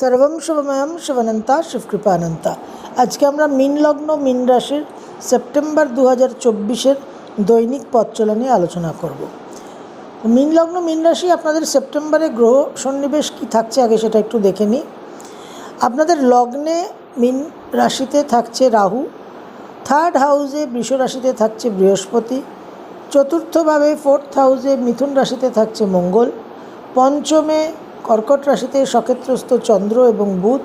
সর্বম শুভময়ম শিবানন্তা শিবকৃপানন্তা আজকে আমরা মিন লগ্ন, মিন রাশির সেপ্টেম্বর দু হাজার চব্বিশের দৈনিক পথ চলা নিয়ে আলোচনা করব। মিন লগ্ন, মিন রাশি, আপনাদের সেপ্টেম্বরে গ্রহ সন্নিবেশ কী থাকছে আগে সেটা একটু দেখে নিই। আপনাদের লগ্নে মিন রাশিতে থাকছে রাহু থার্ড হাউসে বৃষ রাশিতে থাকছে বৃহস্পতি, চতুর্থভাবে ফোর্থ হাউসে মিথুন রাশিতে থাকছে মঙ্গল, পঞ্চমে কর্কট রাশিতে সক্ষেত্রস্থ চন্দ্র এবং বুধ,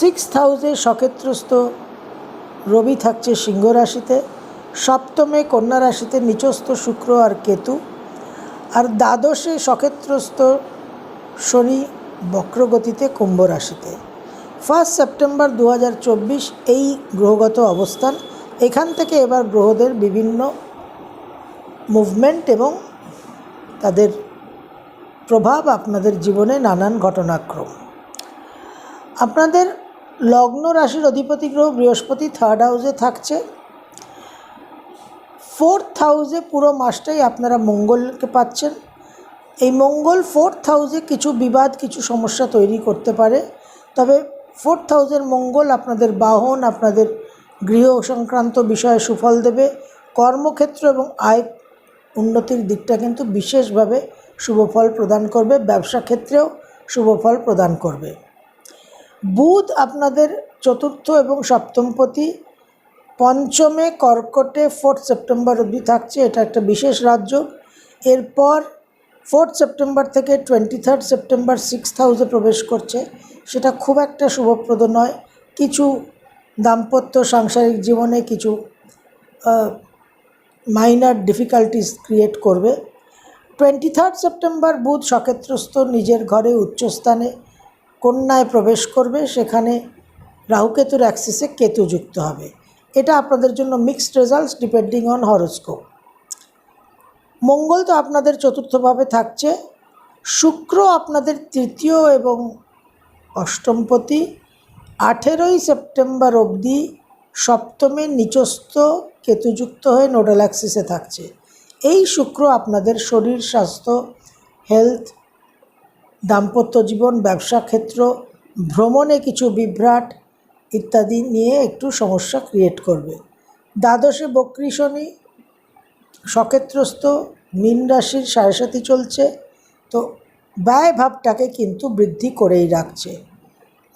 সিক্স হাউসে সক্ষেত্রস্থ রবি থাকছে সিংহ রাশিতে, সপ্তমে কন্যা রাশিতে নিচস্থ শুক্র আর কেতু, আর দ্বাদশে সক্ষেত্রস্থ শনি বক্রগতিতে কুম্ভ রাশিতে। ফার্স্ট সেপ্টেম্বর দু হাজার চব্বিশ এই গ্রহগত অবস্থান। এখান থেকে এবার গ্রহদের বিভিন্ন মুভমেন্ট এবং তাদের প্রভাব আপনাদের জীবনে নানান ঘটনাক্রম। আপনাদের লগ্ন রাশির অধিপতি গ্রহ বৃহস্পতি থার্ড হাউসে থাকছে। ফোর্থ হাউসে পুরো মাসটাই আপনারা মঙ্গলকে পাচ্ছেন। এই মঙ্গল ফোর্থ হাউসে কিছু বিবাদ, কিছু সমস্যা তৈরি করতে পারে। তবে ফোর্থ হাউসের মঙ্গল আপনাদের বাহন, আপনাদের গৃহ সংক্রান্ত বিষয়ে সুফল দেবে। কর্মক্ষেত্র এবং আয় উন্নতির দিকটা কিন্তু বিশেষভাবে শুভফল প্রদান করবে, ব্যবসা ক্ষেত্রেও শুভফল প্রদান করবে। বুধ আপনাদের চতুর্থ এবং সপ্তমপতি। পঞ্চমে কর্কটে ফোর্থ সেপ্টেম্বর অবধি থাকছে, এটা একটা বিশেষ রাজ্য। এরপর ফোর্থ সেপ্টেম্বর থেকে টোয়েন্টি থার্ড সেপ্টেম্বর সিক্সথ হাউসে প্রবেশ করছে। সেটা খুব একটা শুভপ্রদ নয়। কিছু দাম্পত্য সাংসারিক জীবনে কিছু মাইনার ডিফিকাল্টিস ক্রিয়েট করবে। টোয়েন্টি থার্ড সেপ্টেম্বর বুধ সক্ষেত্রস্থ নিজের ঘরে উচ্চস্থানে কন্যায় প্রবেশ করবে। সেখানে রাহুকেতুর অ্যাক্সিসে কেতু যুক্ত হবে। এটা আপনাদের জন্য mixed results depending on horoscope মঙ্গল তো আপনাদের চতুর্থভাবে থাকছে। শুক্র আপনাদের তৃতীয় এবং অষ্টমপতি। আঠেরোই সেপ্টেম্বর অবধি সপ্তমে নিচস্থ কেতুযুক্ত হয়ে নোডাল অ্যাক্সিসে থাকছে। এই শুক্র আপনাদের শরীর, স্বাস্থ্য হেলথ দাম্পত্য জীবন, ব্যবসা ক্ষেত্র, ভ্রমণে কিছু বিভ্রাট ইত্যাদি নিয়ে একটু সমস্যা ক্রিয়েট করবে। দ্বাদশে বক্রী শনি, সক্ষেত্রস্থ, মীন রাশির সাড়ে চলছে, তো ব্যয় ভাবটাকে কিন্তু বৃদ্ধি করেই রাখছে।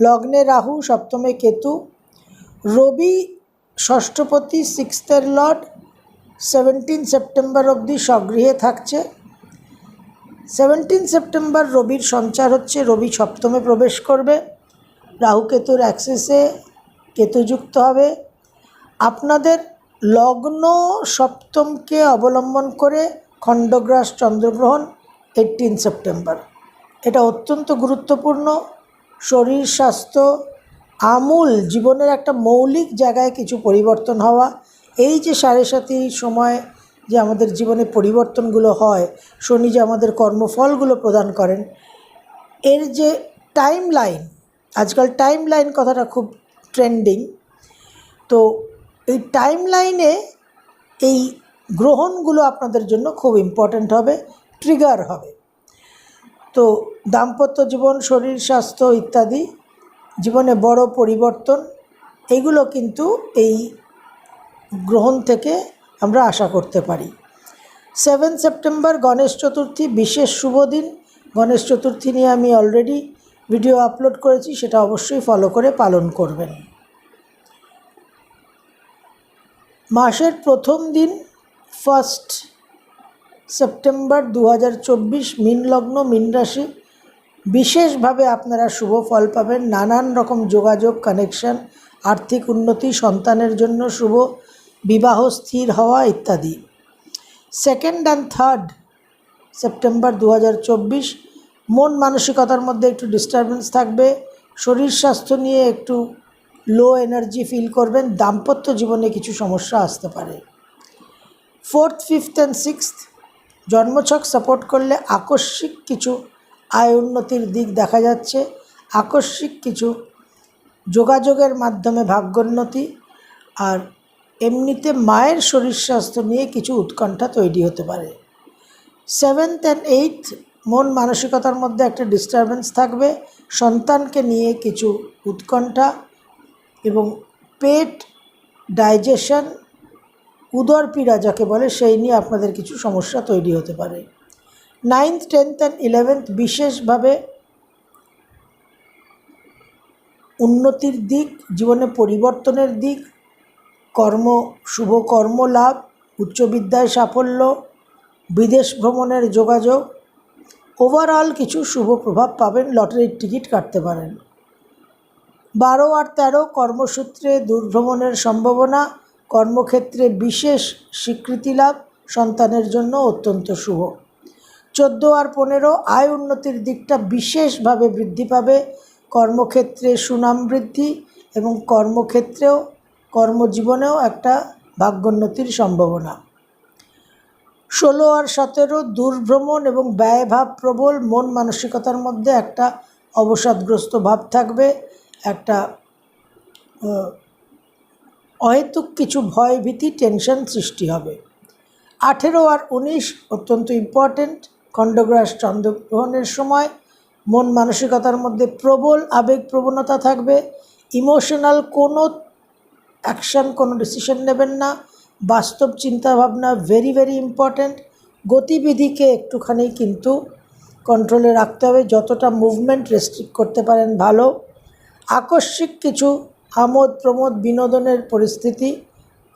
লগ্নে রাহু, সপ্তমে কেতু, রবি, ষষ্ঠপতি, সিক্সথের লর্ড সেভেন্টিন সেপ্টেম্বর অবধি স্বগৃহে থাকছে। সেভেন্টিন সেপ্টেম্বর রবির সঞ্চার হচ্ছে, রবি সপ্তমে প্রবেশ করবে। রাহু কেতুর অ্যাক্সেসে কেতুযুক্ত হবে। আপনাদের লগ্ন সপ্তমকে অবলম্বন করে খণ্ডগ্রাস চন্দ্রগ্রহণ এইটিন সেপ্টেম্বর। এটা অত্যন্ত গুরুত্বপূর্ণ। শরীর, স্বাস্থ্য আমূল, জীবনের একটা মৌলিক জায়গায় কিছু পরিবর্তন হওয়া এই যে সাড়ে সাতি সময় যে আমাদের জীবনে পরিবর্তনগুলো হয়, শনি যে আমাদের কর্মফলগুলো প্রদান করেন, এর যে টাইম লাইন আজকাল টাইম লাইন কথাটা খুব ট্রেন্ডিং তো এই টাইম লাইনে এই গ্রহণগুলো আপনাদের জন্য খুব ইম্পর্ট্যান্ট হবে ট্রিগার হবে। তো দাম্পত্য জীবন, শরীর স্বাস্থ্য ইত্যাদি, জীবনে বড় পরিবর্তন, এগুলো কিন্তু এই গ্রহণ থেকে আমরা আশা করতে পারি। সেভেন সেপ্টেম্বর গণেশ চতুর্থী, বিশেষ শুভ দিন। গণেশ চতুর্থী নিয়ে আমি অলরেডি ভিডিও আপলোড করেছি, সেটা অবশ্যই ফলো করে পালন করবেন। মাসের প্রথম দিন ফার্স্ট সেপ্টেম্বর দু হাজার চব্বিশ, মিন লগ্ন, মিন রাশি। বিশেষভাবে আপনারা শুভ ফল পাবেন, নানান রকম যোগাযোগ কানেকশন আর্থিক উন্নতি, সন্তানের জন্য শুভ। বিবাহ স্থির হওয়া ইত্যাদি। সেকেন্ড অ্যান্ড থার্ড সেপ্টেম্বর দু হাজার চব্বিশ, মন মানসিকতার মধ্যে একটু ডিস্টারবেন্স থাকবে। শরীর স্বাস্থ্য নিয়ে একটু লো এনার্জি ফিল করবেন। দাম্পত্য জীবনে কিছু সমস্যা আসতে পারে। ফোর্থ ফিফথ অ্যান্ড সিক্সথ জন্মছক সাপোর্ট করলে আকস্মিক কিছু আয় উন্নতির দিক দেখা যাচ্ছে। আকস্মিক কিছু যোগাযোগের মাধ্যমে ভাগ্যোন্নতি। আর এমনিতে মায়ের শরীর স্বাস্থ্য নিয়ে কিছু উৎকণ্ঠা তৈরি হতে পারে। সেভেন্থ অ্যান্ড এইথ মন মানসিকতার মধ্যে একটা ডিস্টারবেন্স থাকবে। সন্তানকে নিয়ে কিছু উৎকণ্ঠা এবং পেট ডাইজেশন উদর পীড়া যাকে বলে, সেই নিয়ে আপনাদের কিছু সমস্যা তৈরি হতে পারে। নাইন্থ টেন্থ অ্যান্ড ইলেভেন্থ বিশেষভাবে উন্নতির দিক, জীবনে পরিবর্তনের দিক কর্ম, শুভ কর্ম লাভ উচ্চবিদ্যায় সাফল্য, বিদেশ ভ্রমণের যোগাযোগ ওভারঅল কিছু শুভ প্রভাব পাবেন, লটারির টিকিট কাটতে পারেন। বারো আর তেরো কর্মসূত্রে দূরভ্রমণের সম্ভাবনা, কর্মক্ষেত্রে বিশেষ স্বীকৃতি লাভ, সন্তানের জন্য অত্যন্ত শুভ। চোদ্দ আর পনেরো আয় উন্নতির দিকটা বিশেষভাবে বৃদ্ধি পাবে, কর্মক্ষেত্রে সুনাম বৃদ্ধি এবং কর্মক্ষেত্রেও কর্মজীবনেও একটা ভাগ্যোন্নতির সম্ভাবনা। ষোলো আর সতেরো দূরভ্রমণ এবং ব্যয়ভাব প্রবল মন মানসিকতার মধ্যে একটা অবসাদগ্রস্ত ভাব থাকবে, একটা অহেতুক কিছু ভয় ভীতি টেনশন সৃষ্টি হবে। আঠেরো আর উনিশ অত্যন্ত ইম্পর্ট্যান্ট খণ্ডগ্রাস চন্দ্রগ্রহণের সময় মন মানসিকতার মধ্যে প্রবল আবেগ প্রবণতা থাকবে, ইমোশনাল কোনো অ্যাকশান কোনো ডিসিশন নেবেন না। বাস্তব চিন্তাভাবনা ভেরি ভেরি ইম্পর্ট্যান্ট গতিবিধিকে একটুখানি কিন্তু কন্ট্রোলে রাখতে হবে। যতটা মুভমেন্ট রেস্ট্রিক্ট করতে পারেন ভালো। আকস্মিক কিছু আমোদ প্রমোদ বিনোদনের পরিস্থিতি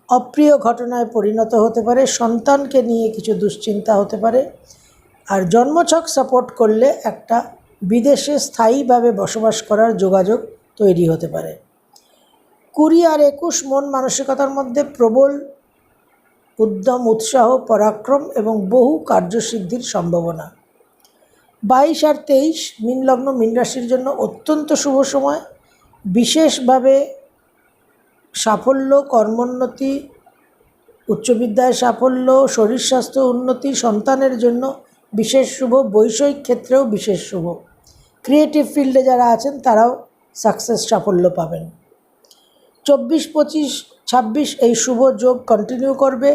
অপ্রিয় ঘটনায় পরিণত হতে পারে। সন্তানকে নিয়ে কিছু দুশ্চিন্তা হতে পারে। আর জন্মছক সাপোর্ট করলে একটা বিদেশে স্থায়ীভাবে বসবাস করার যোগাযোগ তৈরি হতে পারে। কুড়ি আর একুশ মন মানসিকতার মধ্যে প্রবল উদ্যম, উৎসাহ, পরাক্রম এবং বহু কার্যসিদ্ধির সম্ভাবনা। বাইশ আর তেইশ মিনলগ্ন মিন রাশির জন্য অত্যন্ত শুভ সময়। বিশেষভাবে সাফল্য, কর্মোন্নতি, উচ্চবিদ্যায় সাফল্য, শরীর স্বাস্থ্য উন্নতি সন্তানের জন্য বিশেষ শুভ, বৈষয়িক ক্ষেত্রেও বিশেষ শুভ। ক্রিয়েটিভ ফিল্ডে যারা আছেন তারাও সাকসেস সাফল্য পাবেন। চব্বিশ পঁচিশ, ছাব্বিশ এই শুভ যোগ কন্টিনিউ করবে।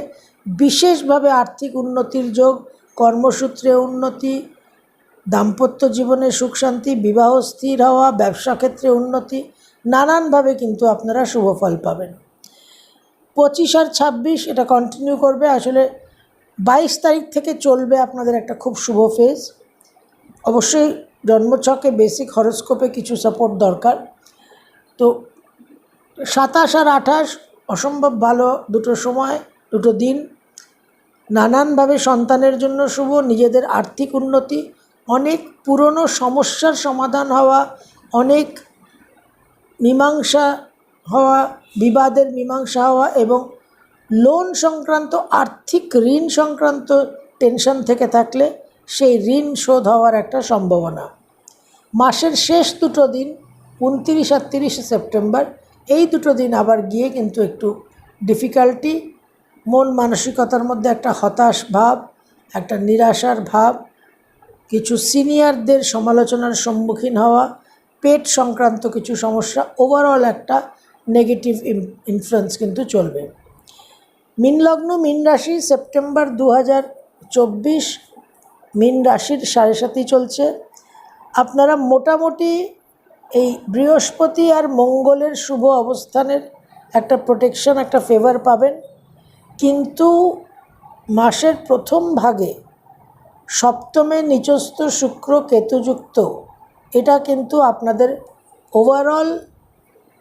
বিশেষভাবে আর্থিক উন্নতির যোগ, কর্মসূত্রে উন্নতি, দাম্পত্য জীবনে সুখ শান্তি, বিবাহ স্থির হওয়া, ব্যবসা ক্ষেত্রে উন্নতি, নানানভাবে কিন্তু আপনারা শুভ ফল পাবেন। পঁচিশ আর ছাব্বিশ এটা কন্টিনিউ করবে। আসলে বাইশ তারিখ থেকে চলবে আপনাদের একটা খুব শুভ ফেজ অবশ্যই জন্মছকে বেসিক হরস্কোপে কিছু সাপোর্ট দরকার। তো সাতাশ আর আঠাশ অসম্ভব ভালো, দুটো সময়, দুটো দিন। নানানভাবে সন্তানের জন্য শুভ, নিজেদের আর্থিক উন্নতি, অনেক পুরনো সমস্যার সমাধান হওয়া, অনেক মীমাংসা হওয়া, বিবাদের মীমাংসা হওয়া এবং লোন সংক্রান্ত, আর্থিক ঋণ সংক্রান্ত টেনশন থেকে থাকলে সেই ঋণ শোধ হওয়ার একটা সম্ভাবনা। মাসের শেষ দুটো দিন, উনতিরিশ আর তিরিশে সেপ্টেম্বর এই দুটো দিন আবার গিয়ে কিন্তু একটু ডিফিকাল্টি মন মানসিকতার মধ্যে একটা হতাশ ভাব, একটা নিরাশার ভাব, কিছু সিনিয়রদের সমালোচনার সম্মুখীন হওয়া, পেট সংক্রান্ত কিছু সমস্যা ওভারঅল একটা নেগেটিভ ইনফ্লুয়েন্স কিন্তু চলবে। মিনলগ্ন মিন রাশি, সেপ্টেম্বর দু হাজার চব্বিশ, মিন রাশির সাড়ে সাথী চলছে। আপনারা মোটামুটি এই বৃহস্পতি আর মঙ্গলের শুভ অবস্থানের একটা প্রোটেকশন একটা ফেভার পাবেন। কিন্তু মাসের প্রথম ভাগে সপ্তমে নিচস্থ শুক্র কেতুযুক্ত, এটা কিন্তু আপনাদের ওভারঅল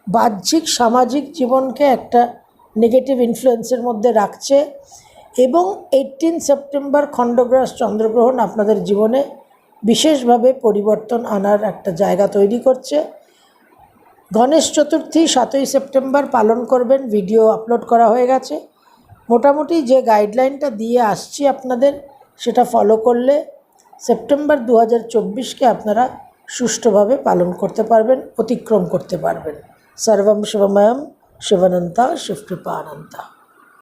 বাহ্যিক সামাজিক জীবনকে একটা নেগেটিভ ইনফ্লুয়েন্সের মধ্যে রাখছে এবং এইটিন সেপ্টেম্বর খণ্ডগ্রাস চন্দ্রগ্রহণ আপনাদের জীবনে বিশেষভাবে পরিবর্তন আনার একটা জায়গা তৈরি করছে। গণেশ চতুর্থী সাতই সেপ্টেম্বর পালন করবেন, ভিডিও আপলোড করা হয়ে গেছে। মোটামুটি যে গাইডলাইনটা দিয়ে আসছি আপনাদের, সেটা ফলো করলে সেপ্টেম্বর দু হাজার চব্বিশকে আপনারা সুষ্ঠুভাবে পালন করতে পারবেন, অতিক্রম করতে পারবেন। সর্বম শিবময়ম শিবানন্তা শিবকৃপানন্তা